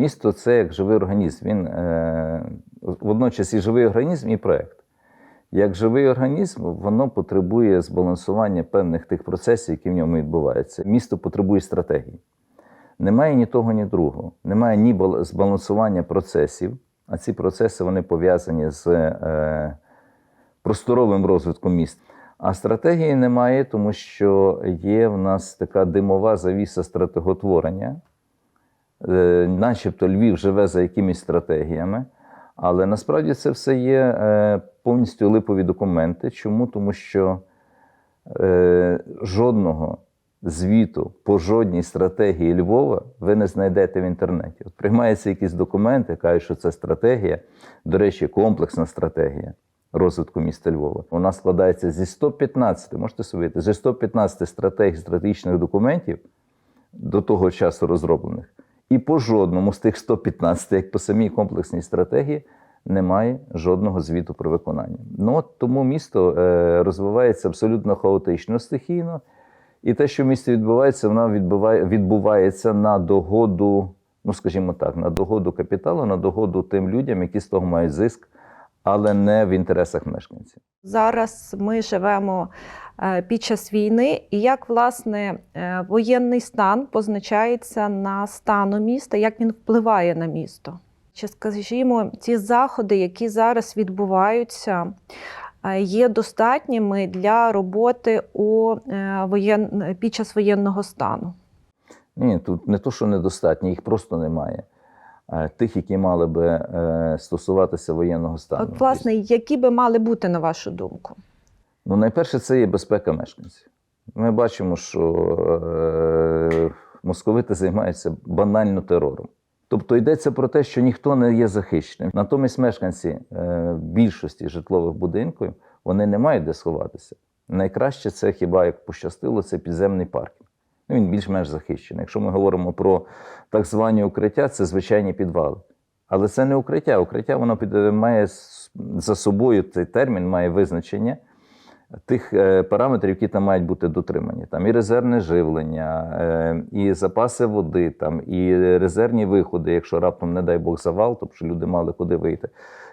Місто це як живий організм. Він е, водночас і живий організм, і проект. Як живий організм, воно потребує збалансування певних тих процесів, які в ньому відбуваються. Місто потребує стратегії. Немає ні того, ні другого. Немає ні збалансування процесів, а ці процеси вони пов'язані з е, просторовим розвитком міст. А стратегії немає, тому що є в нас така димова завіса стратеготворення. Е, начебто Львів живе за якимись стратегіями, але насправді це все є е, повністю липові документи. Чому? Тому що е, жодного звіту по жодній стратегії Львова ви не знайдете в інтернеті. От приймаються якісь документи, кажуть, що це стратегія, до речі, комплексна стратегія розвитку міста Львова. Вона складається зі 115, можете собі зі 115 стратегій стратегічних документів до того часу розроблених. І по жодному з тих 115, як по самій комплексній стратегії, немає жодного звіту про виконання. Ну от тому місто е, розвивається абсолютно хаотично, стихійно. І те, що в місті відбувається, вона відбуває, відбувається на догоду, ну скажімо так, на догоду капіталу, на догоду тим людям, які з того мають зиск, але не в інтересах мешканців. Зараз ми живемо е, під час війни, і як власне е, воєнний стан позначається на стану міста, як він впливає на місто? Чи скажімо, ці заходи, які зараз відбуваються, е, є достатніми для роботи у воєн... під час воєнного стану? Ні, тут не то, що недостатньо, їх просто немає. Е, Тих, які мали би е, стосуватися воєнного стану. От, власне, які би мали бути, на вашу думку? Ну, найперше, це є безпека мешканців. Ми бачимо, що е, московити займаються банально терором. Тобто йдеться про те, що ніхто не є захищеним. Натомість мешканці більшості житлових будинків вони не мають де сховатися. Найкраще це хіба як пощастило, це підземний паркінг. Ну, він більш-менш захищений. Якщо ми говоримо про так звані укриття, це звичайні підвали. Але це не укриття. Укриття воно під, має за собою цей термін має визначення тих е, параметрів, які там мають бути дотримані. Там і резервне живлення, е, і запаси води, там, і резервні виходи, якщо раптом, не дай Бог, завал, тобто щоб люди мали куди вийти.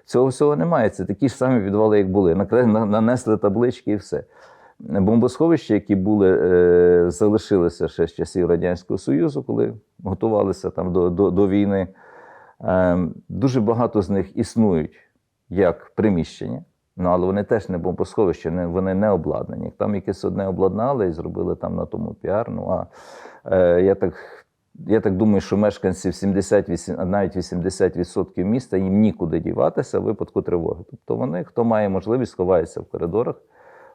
Цього всього немає. Це такі ж самі підвали, як були. Нанесли таблички і все. Бомбосховища, які були, е, залишилися ще з часів Радянського Союзу, коли готувалися там до, до, до війни. Е, дуже багато з них існують як приміщення, ну але вони теж не бомбосховища, вони не обладнані. Там якесь одне обладнали і зробили там на тому піар. Ну а е, я так. Я так думаю, що мешканців 70, навіть 80% міста їм нікуди діватися в випадку тривоги. Тобто вони, хто має можливість, ховається в коридорах.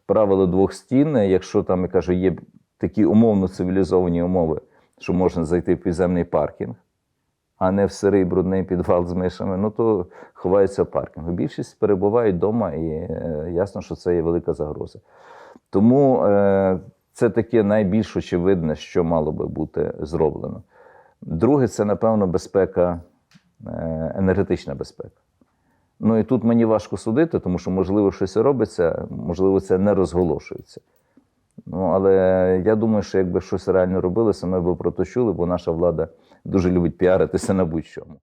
Правило двох стін, якщо там, я кажу, є такі умовно цивілізовані умови, що можна зайти в підземний паркінг, а не в сирий брудний підвал з мишами, ну то ховаються в паркінгу. Більшість перебувають вдома, і е, ясно, що це є велика загроза. Тому е, це таке найбільш очевидне, що мало би бути зроблено. Друге, це, напевно, безпека, е, енергетична безпека. Ну і тут мені важко судити, тому що, можливо, щось робиться, можливо, це не розголошується. Ну, але я думаю, що якби щось реально робилося, ми б про то чули, бо наша влада дуже любить піаритися на будь-чому.